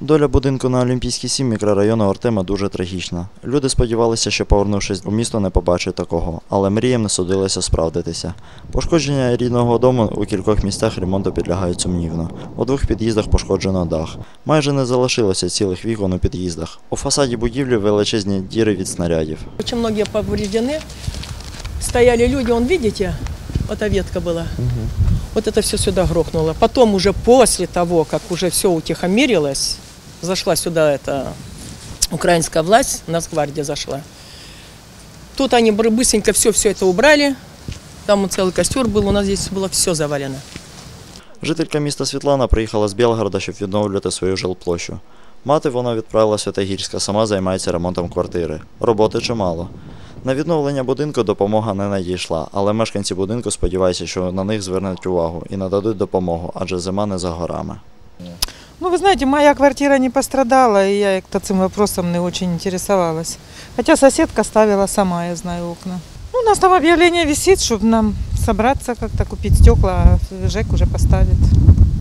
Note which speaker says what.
Speaker 1: Доля будинку на Олімпійській 7 мікрорайону Артема дуже трагічна. Люди сподівалися, що повернувшись у місто, не побачать такого, але мріям не судилося справдитися. Пошкодження рідного дому у кількох місцях ремонту підлягають сумнівно. У двох під'їздах пошкоджено дах. Майже не залишилося цілих вікон у під'їздах. У фасаді будівлі величезні діри від снарядів.
Speaker 2: Очень многие повреждены. Стояли люди, вон видите, вот эта ветка была. Вот это все сюда грохнуло. Потом уже после того, как уже все утихомирилось, зашла сюда эта украинская власть, Нацгвардия зашла. Тут они бр- быстренько все, все это убрали. Там целый костер был, у нас здесь было все завалено.
Speaker 1: Жителька міста Світлана приїхала з Білгорода, щоб відновлювати свою жилплощу. Мати вона відправила Святогірська, сама займається ремонтом квартири. Роботи чимало. На відновлення будинку допомога не надійшла, але мешканці будинку сподіваються, що на них звернуть увагу і нададуть допомогу, адже зима не за горами.
Speaker 3: Ну, вы знаете, моя квартира не пострадала, и я как-то этим вопросом не очень интересовалась. Хотя соседка ставила сама, я знаю, окна. Ну, у нас там объявление висит, чтобы нам собраться как-то, купить стекла, а ЖЭК уже поставит.